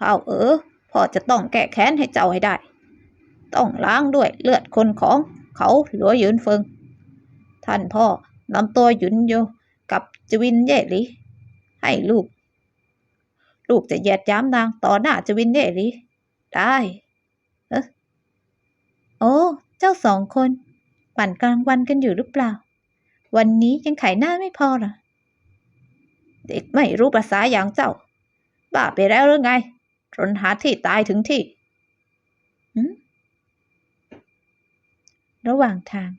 เอาเออพ่อจะต้องแก้แค้นให้เจ้าให้ได้ ต้องล้างด้วยเลือดคนของเขาหลัวหยุนเฟิง ท่านพ่อนำตัวหยุนโยกับจวินเย่หลีให้ลูก ลูกจะเหยียดย้ำนางต่อหน้าจวินเย่หลีได้เออโอ้เจ้าสองคนปั่นกลางวันกันอยู่หรือเปล่า วันนี้ยังไขหน้าไม่พอหรอเด็กไม่รู้ภาษาอย่างเจ้า บ้าไปแล้วหรือไง ทนหาที่ตายถึงที่ ระหว่างทาง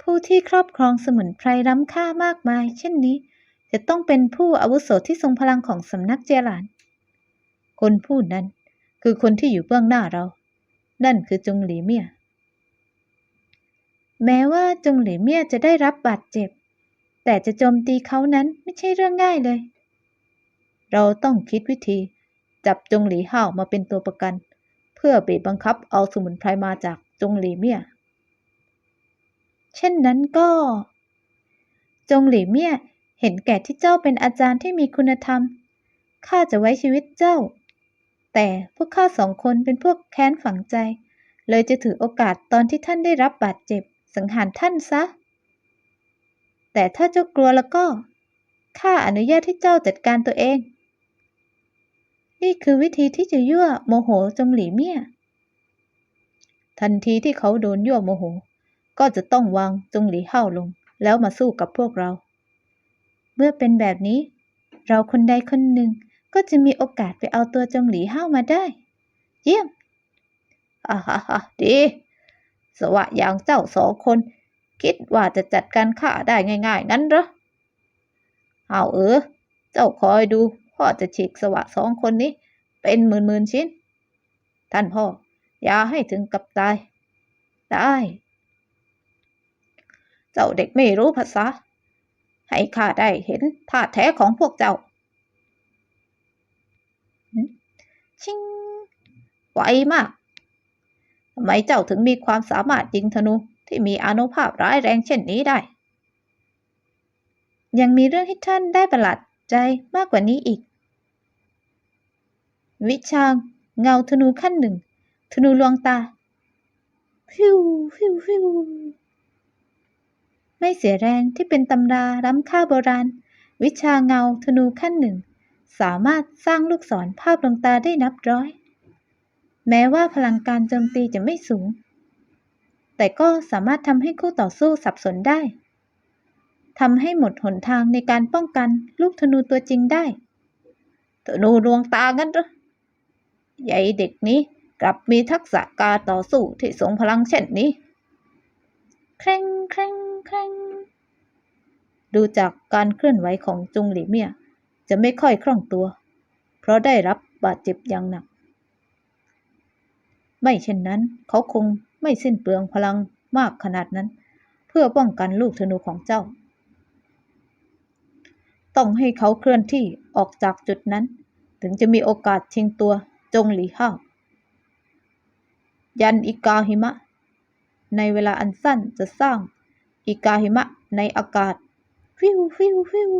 ผู้ที่ครอบครองสมุนไพรล้ำค่ามากมาย เช่นนี้ จะต้องเป็นผู้อาวุโสที่ทรงพลังของสำนักเจยหลาน คนผู้นั้นคือคนที่อยู่เบื้องหน้าเรา นั่นคือจงหลีเมีย แม้ว่าจงหลีเมียจะได้รับบาดเจ็บ แต่จะโจมตีเขานั้นไม่ใช่เรื่องง่ายเลย เราต้องคิดวิธี จับจงหลีห้าวมาเป็นตัวประกัน เพื่อบีบบังคับเอาสมุนไพรมาจากจงหลีเมียเช่นนั้นก็ จงหลีเมียเห็นแก่ที่เจ้าเป็นอาจารย์ที่มีคุณธรรมข้าจะไว้ชีวิตเจ้า แต่พวกข้าสองคนเป็นพวกแค้นฝังใจ เลยจะถือโอกาสตอนที่ท่านได้รับบาดเจ็บ สังหารท่านซะ แต่ถ้าเจ้ากลัวแล้วก็ข้าอนุญาตให้เจ้าจัดการตัวเอง นี่คือวิธีที่จะยั่วโมโหจงหลีเมียทันทีที่เขาโดนยั่วโมโห ก็จะต้องวางจงหลีเห่าลง แล้วมาสู้กับพวกเรา เมื่อเป็นแบบนี้ เราคนใดคนหนึ่งก็จะมีโอกาสไปเอาตัวจงหลีเห่ามาได้ เยี่ยมอ่าฮ่าฮ่าดี สวะอย่างเจ้าสองคน คิดว่าจะจัดการข้าได้ง่าย ๆ งั้นเหรอเอาเออ เจ้าคอยดู พ่อจะฉีกสวะสองคนนี้ เป็นหมื่นๆชิ้น ท่านพ่อ อย่าให้ถึงกับตาย ได้ เจ้าเด็กไม่รู้ภาษา ให้ข้าได้เห็นท่าแท้ของพวกเจ้า ชิงไวมากทำไมเจ้าถึงมีความสามารถยิงธนูที่มีอานุภาพร้ายแรงเช่นนี้ได้ ยังมีเรื่องให้ท่านได้ประหลาดใจมากกว่านี้อีก วิชาเงาธนูขั้นหนึ่ง ธนูลวงตาฟิวฟิวฟิวไม่เสียแรงที่เป็นตำราล้ำค่าโบราณ วิชาเงาธนูขั้นหนึ่ง สามารถสร้างลูกศรภาพลวงตาได้นับร้อย แม้ว่าพลังการโจมตีจะไม่สูง แต่ก็สามารถทำให้คู่ต่อสู้สับสนได้ทำให้หมดหนทางในการป้องกันลูกธนูตัวจริงได้ ธนูดวงตางั้นเหรอ ใหญ่เด็กนี้กลับมีทักษะการต่อสู้ที่ทรงพลังเช่นนี้ แคร่งแคร่งแคร่งดูจากการเคลื่อนไหวของจงหลีเมียจะไม่ค่อยคล่องตัว เพราะได้รับบาดเจ็บอย่างหนัก ไม่เช่นนั้น เขาคงไม่สิ้นเปลืองพลังมากขนาดนั้น เพื่อป้องกันลูกธนูของเจ้า ต้องให้เขาเคลื่อนที่ออกจากจุดนั้น ถึงจะมีโอกาสชิงตัว จงหลีห้าวยันอีกาหิมะ ในเวลาอันสั้นจะสร้างอีกาหิมะในอากาศฟิวฟิวฟิว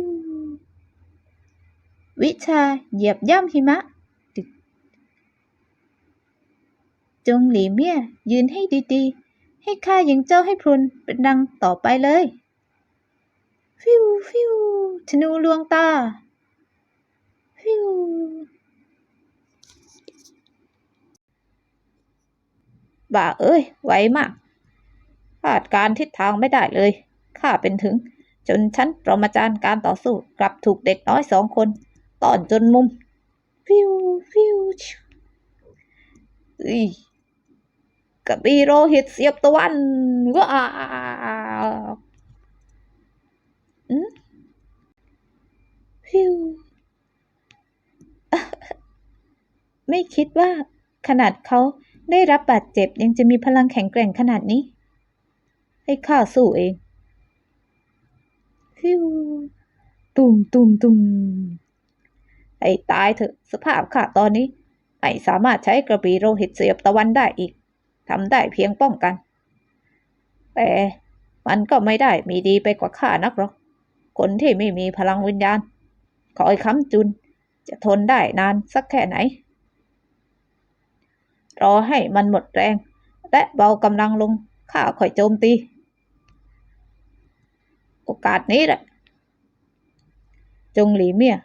วิชาเหยียบย่ำหิมะ จงหลีเมียยืนให้ดีๆ ให้ข้ายิงเจ้าให้พรุนเป็นดังต่อไปเลย ฟิวฟิวธนูลวงตา ฟิว บ่าเอ้ย ไวมากคาดการทิศทางไม่ได้เลย ข้าเป็นถึง จนชั้นปรมาจารย์การต่อสู้ กลับถูกเด็กน้อยสองคนต้อนจนมุม ฟิวฟิวชิวอีกระบี่โรหิตเสียบตะวันว้าอืมฟิวไม่คิดว่าขนาดเขา ได้รับบาดเจ็บยังจะมีพลังแข็งแกร่งขนาดนี้ ให้ข้าสู้เองฟิวตุมตุมตุมให้ตายเถอะสภาพข้าตอนนี้ไม่สามารถใช้กระบี่โรหิตเสียบตะวันได้อีกทำได้เพียงป้องกัน แต่มันก็ไม่ได้มีดีไปกว่าข้านักหรอก คนที่ไม่มีพลังวิญญาณคอยค้ำจุน จะทนได้นานสักแค่ไหน รอให้มันหมดแรง และเบากำลังลงข้าค่อยโจมตี โอกาสนี้แหละ จงหลีเมีย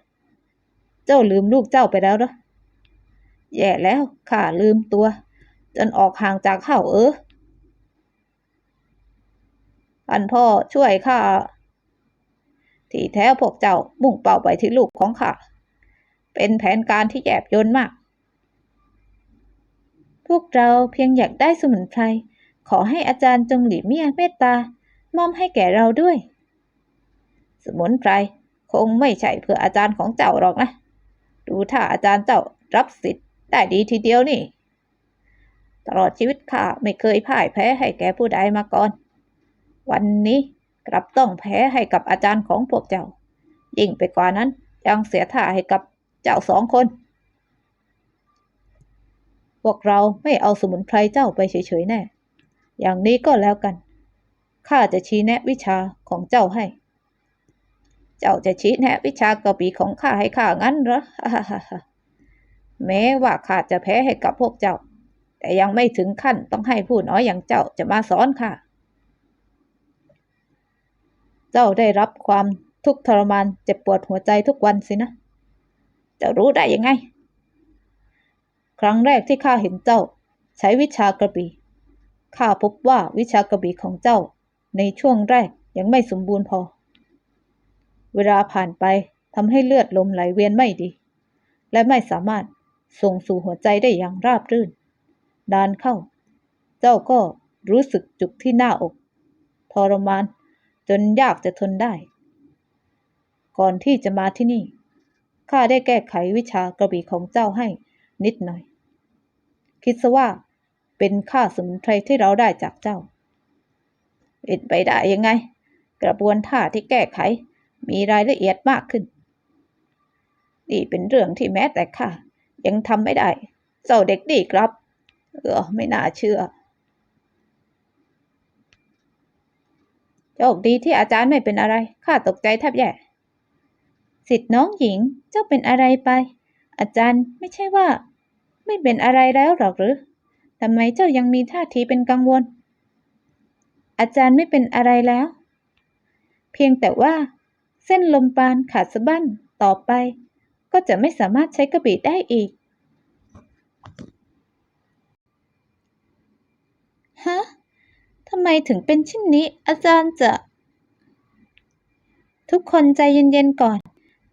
เจ้าลืมลูกเจ้าไปแล้วเหรอแย่แล้วข้าลืมตัว จนออกห่างจากเขาเออท่านพ่อช่วยข้าที่แท้พวกเจ้ามุ่งเป้าไปที่ลูกของข้าเป็นแผนการที่แยบยลมาก วกเราเพียงอยากได้สมุนไพร ขอให้อาจารย์จงหลีเมียเมตตามอบให้แก่เราด้วย สมุนไพรคงไม่ใช่เพื่ออาจารย์ของเจ้าหรอกนะ ดูถ้าอาจารย์เจ้ารับสิทธิ์ได้ดีทีเดียวนี่ ตลอดชีวิตข้าไม่เคยพ่ายแพ้ให้แก่ผู้ใดมาก่อน วันนี้กลับต้องแพ้ให้กับอาจารย์ของพวกเจ้า ยิ่งไปกว่านั้นยังเสียท่าให้กับเจ้าสองคน พวกเราไม่เอาสมุนไพรเจ้าไปเฉยๆแน่ อย่างนี้ก็แล้วกัน ข้าจะชี้แนะวิชาของเจ้าให้ เจ้าจะชี้แนะวิชากระบี่ของข้าให้ข้างั้นเหรอแม้ว่าข้าจะแพ้ให้กับพวกเจ้า แต่ยังไม่ถึงขั้นต้องให้ผู้น้อยอย่างเจ้าจะมาสอนข้า เจ้าได้รับความทุกข์ทรมานเจ็บปวดหัวใจทุกวันสินะจ้ารู้ได้ยังไง ครั้งแรกที่ข้าเห็นเจ้า ใช้วิชากระบี่ ข้าพบว่าวิชากระบี่ของเจ้า ในช่วงแรกยังไม่สมบูรณ์พอ เวลาผ่านไปทำให้เลือดลมไหลเวียนไม่ดี และไม่สามารถส่งสู่หัวใจได้อย่างราบรื่น ดานเข้า เจ้าก็รู้สึกจุกที่หน้าอก ทรมาน จนยากจะทนได้ ก่อนที่จะมาที่นี่ข้าได้แก้ไขวิชากระบี่ของเจ้าให้นิดหน่อย คิดซะว่าเป็นค่าสมุนไพรที่เราได้จากเจ้าเป็นไปได้ยังไง กระบวนท่าที่แก้ไข มีรายละเอียดมากขึ้น นี่เป็นเรื่องที่แม้แต่ข้ายังทำไม่ได้ เจ้าเด็กดีครับ เออไม่น่าเชื่อโชคดีที่อาจารย์ไม่เป็นอะไร ข้าตกใจแทบแย่ สิทธิ์น้องหญิง เจ้าเป็นอะไรไป อาจารย์ไม่ใช่ว่า ไม่เป็นอะไรแล้วหรอกหรือทำไมเจ้ายังมีท่าทีเป็นกังวล อาจารย์ไม่เป็นอะไรแล้ว เพียงแต่ว่า เส้นลมปานขาดสะบั้นต่อไป ก็จะไม่สามารถใช้กระบี่ได้อีกฮะทำไมถึงเป็นเช่นนี้ อาจารย์จะ ทุกคนใจเย็นๆก่อน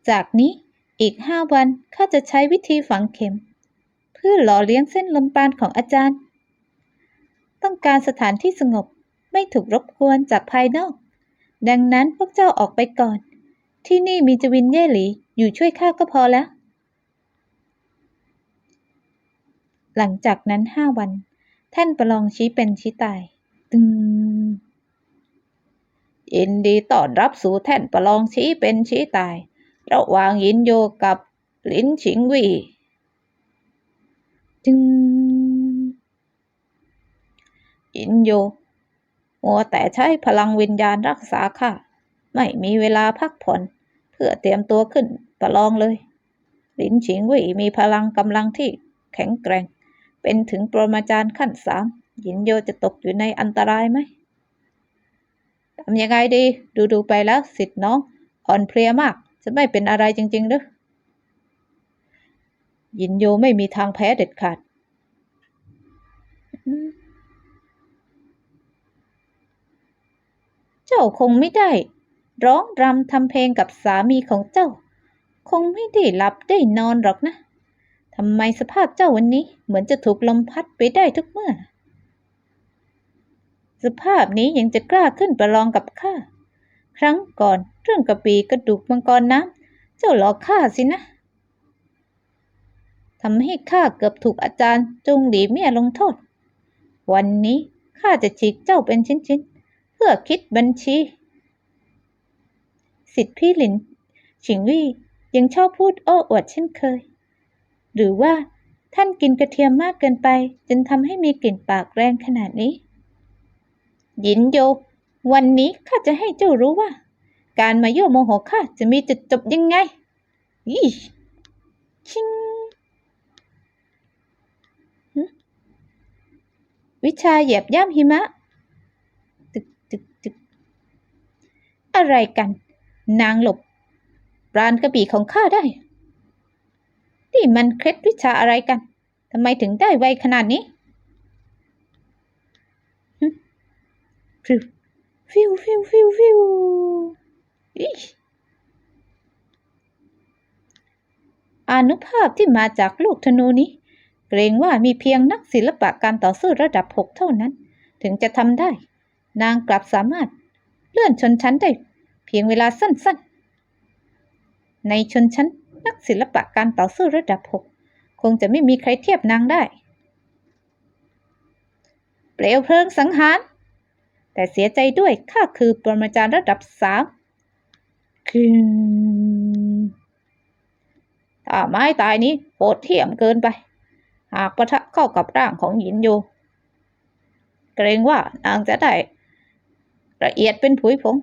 จากนี้อีกห้าวันข้าจะใช้วิธีฝังเข็ม เพื่อหล่อเลี้ยงเส้นลมปราณของอาจารย์ ต้องการสถานที่สงบไม่ถูกรบกวนจากภายนอก ดังนั้นพวกเจ้าออกไปก่อน ที่นี่มีจวินเย่หลีอยู่ช่วยข้าก็พอแล้ว หลังจากนั้นห้าวัน ท่านประลองชี้เป็นชี้ตาย ตึงยินดีต้อนรับสู่แท่นประลองชี้เป็นชี้ตาย ระหว่างยินโยกับลินฉิงวี จึงยินโย มัวแต่ใช้พลังวิญญาณรักษาข้าไม่มีเวลาพักผ่อน เพื่อเตรียมตัวขึ้นประลองเลย ลินฉิงวีมีพลังกำลังที่แข็งแกร่ง เป็นถึงปรมาจารย์ขั้นสามยินโยจะตกอยู่ในอันตรายไหมทำยังไงดี ดูดูๆไปแล้วสิทธิ์น้อง อ่อนเพลียมาก จะไม่เป็นอะไรจริงๆหรือ ยินโยไม่มีทางแพ้เด็ดขาดเจ้าคงไม่ได้ ร้องรำทำเพลงกับสามีของเจ้า คงไม่ได้หลับได้นอนหรอกนะทำไมสภาพเจ้าวันนี้ เหมือนจะถูกลมพัดไปได้ทุกเมื่อ สภาพนี้ยังจะกล้าขึ้นประลองกับข้า ครั้งก่อนเรื่องกระปีกระดูกมังกรน้ำเจ้าหลอกข้าสินะ ทำให้ข้าเกือบถูกอาจารย์จงหลีเมียลงโทษ วันนี้ข้าจะฉีกเจ้าเป็นชิ้นๆ เพื่อคิดบัญชี สิทธิพี่หลิน ฉิงวี่ยังชอบพูดโอ้อวดเช่นเคย หรือว่าท่านกินกระเทียมมากเกินไปจนทำให้มีกลิ่นปากแรงขนาดนี้ หยินโย วันนี้ข้าจะให้เจ้ารู้ว่า การมายั่วโมโหข้าจะมีจุดจบยังไงยี่ชิงหึ วิชาเหยียบย่ำหิมะ ตึกตึกตึกอะไรกัน นางหลบปราณกระบี่ของข้าได้ นี่มันเคล็ดวิชาอะไรกันทำไมถึงได้ไวขนาดนี้ฟิวฟิวฟิวฟิวฟิวอิ๊ยอานุภาพที่มาจากลูกธนูนี้ เกรงว่ามีเพียงนักศิลปะการต่อสู้ระดับหกเท่านั้น ถึงจะทำได้ นางกลับสามารถเลื่อนชนชั้นได้ เพียงเวลาสั้นๆ ในชนชั้นนักศิลปะการต่อสู้ระดับหกคงจะไม่มีใครเทียบนางได้ เปลวเพลิงสังหาร แต่เสียใจด้วยข้าคือปรมาจารย์ระดับสามคือถ้าไม้ตายนี้โหดเหี้ยมเกินไป หากปะทะเข้ากับร่างของหยินโยเกรงว่านางจะได้ละเอียดเป็นผุยผง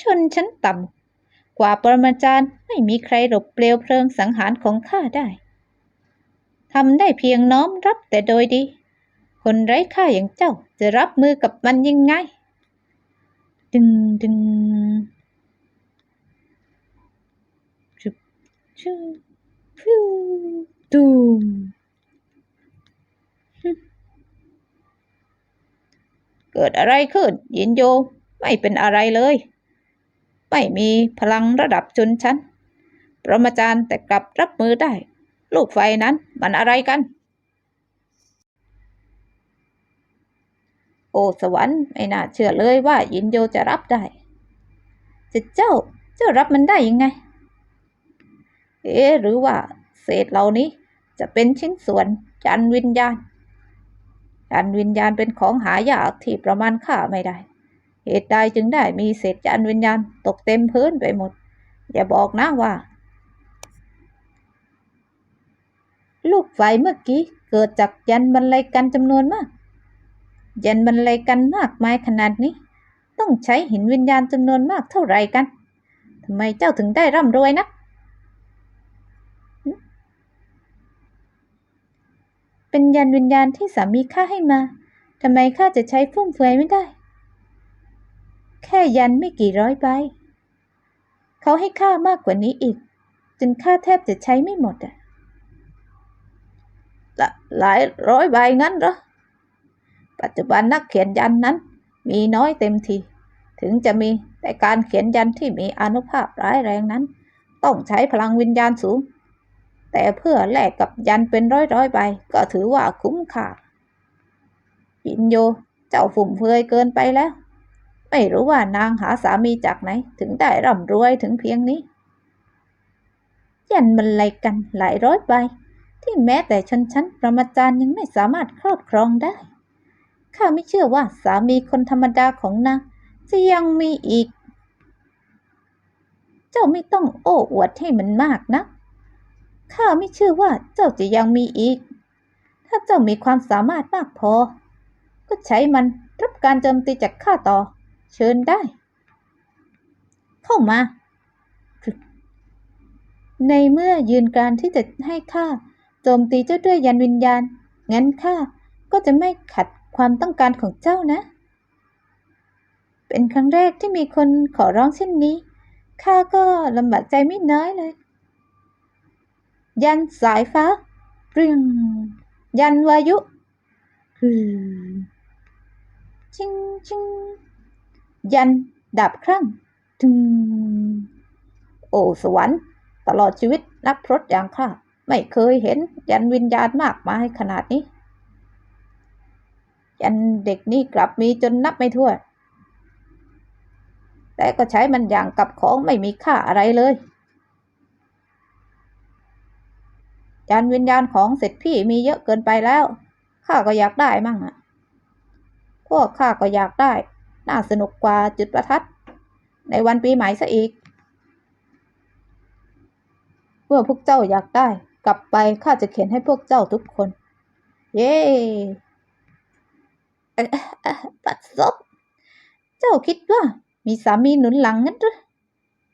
ชนชั้นต่ำกว่าปรมาจารย์ไม่มีใครหลบเปลวเพลิงสังหารของข้าได้ทำได้เพียงน้อมรับแต่โดยดี คนไร้ค่าอย่างเจ้าจะรับมือกับมันยังไง ดึงดึงชุบชูฟิว ตูมเกิดอะไรขึ้น ยินโยไม่เป็นอะไรเลย ไม่มีพลังระดับชนชั้นปรมาจารย์แต่กลับรับมือได้ ลูกไฟนั้นมันอะไรกัน โอสวรรค์ไม่น่าเชื่อเลยว่ายินโยจะรับได้จะเจ้าเจ้ารับมันได้ยังไง เอ๊หรือว่า เศษเหล่านี้ จะเป็นชิ้นส่วนจันวิญญาณ จันวิญญาณเป็นของหายากที่ประมาณค่าไม่ได้ เหตุใดจึงได้มีเศษจันวิญญาณตกเต็มพื้นไปหมด อย่าบอกนะว่า ลูกไฟเมื่อกี้เกิดจากยันบรรลัยกันจำนวนมาก ยันบรรลัยกันมากมายขนาดนี้ ต้องใช้หินวิญญาณจำนวนมากเท่าไหร่กันทำไมเจ้าถึงได้ร่ำรวยนะหึ เป็นยันวิญญาณที่สามีข้าให้มาทำไมข้าจะใช้ฟุ่มเฟือยไม่ได้ แค่ยันไม่กี่ร้อยใบเขาให้ค่ามากกว่านี้อีก จนข้าแทบจะใช้ไม่หมดอะละหลายร้อยใบงั้นเหรอ ปัจจุบันนักเขียนยันนั้น มีน้อยเต็มที ถึงจะมีแต่การเขียนยันที่มีอนุภาพร้ายแรงนั้น ต้องใช้พลังวิญญาณสูง แต่เพื่อแลกกับยันเป็นร้อยร้อยๆใบก็ถือว่าคุ้มค่ายินโย เจ้าฟุ่มเฟือยเกินไปแล้ว ไม่รู้ว่านางหาสามีจากไหน ถึงได้ร่ำรวยถึงเพียงนี้ ยันมันไลยกันหลายร้อยใบ ที่แม้แต่ชนชั้นประมาจารย์ยังไม่สามารถครอบครองได้ข้าไม่เชื่อว่าสามีคนธรรมดาของนางจะยังมีอีก เจ้าไม่ต้องโอ้อวดให้มันมากนะ ข้าไม่เชื่อว่าเจ้าจะยังมีอีก ถ้าเจ้ามีความสามารถมากพอ ก็ใช้มันรับการโจมตีจากข้าต่อ เชิญได้ เข้ามา ในเมื่อยืนการที่จะให้ข้าโจมตีเจ้าด้วยยันวิญญาณ งั้นข้าก็จะไม่ขัดความต้องการของเจ้านะ เป็นครั้งแรกที่มีคนขอร้องเช่นนี้ ข้าก็ลำบากใจไม่น้อยเลย ยันสายฟ้าเปรียงยันวายุฮือชิงชิงยันดาบครั่งถึงโอสวรรค์ตลอดชีวิตนักพรตอย่างข้าไม่เคยเห็นยันวิญญาณมากมายขนาดนี้ ยันเด็กนี่กลับมีจนนับไม่ถ้วนแต่ก็ใช้มันอย่างกับของไม่มีค่าอะไรเลย ยันวิญญาณของเสร็จพี่มีเยอะเกินไปแล้ว ข้าก็อยากได้มั่งอะพวกข้าก็อยากได้ น่าสนุกกว่าจุดประทัด ในวันปีใหม่ซะอีก เมื่อพวกเจ้าอยากได้ กลับไปข้าจะเขียนให้พวกเจ้าทุกคน เย้ปัดซบเจ้าคิดว่า มีสามีหนุนหลังงั้นหรือ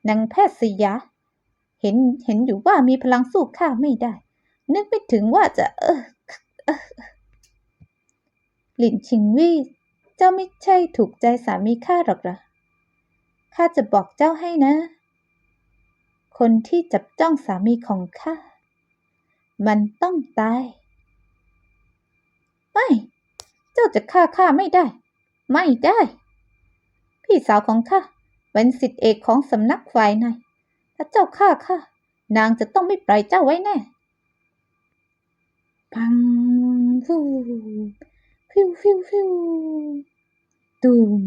นางแพทย์สยา เห็นเห็นอยู่ว่ามีพลังสู้ข้าไม่ได้ นึกไม่ถึงว่าจะเออหลินชิงวี่เจ้าไม่ใช่ถูกใจสามีข้าหรอกหรอข้าจะบอกเจ้าให้นะ คนที่จับจ้องสามีของข้า มันต้องตาย ไม่ เจ้าจะฆ่าข้าไม่ได้ ไม่ได้ พี่สาวของข้าเป็นสิทธิเอกของสำนักฝ่ายในถ้าเจ้าฆ่าข้านางจะต้องไม่ปล่อยเจ้าไว้แน่ ปังฟูฟิวฟิวฟิวตูม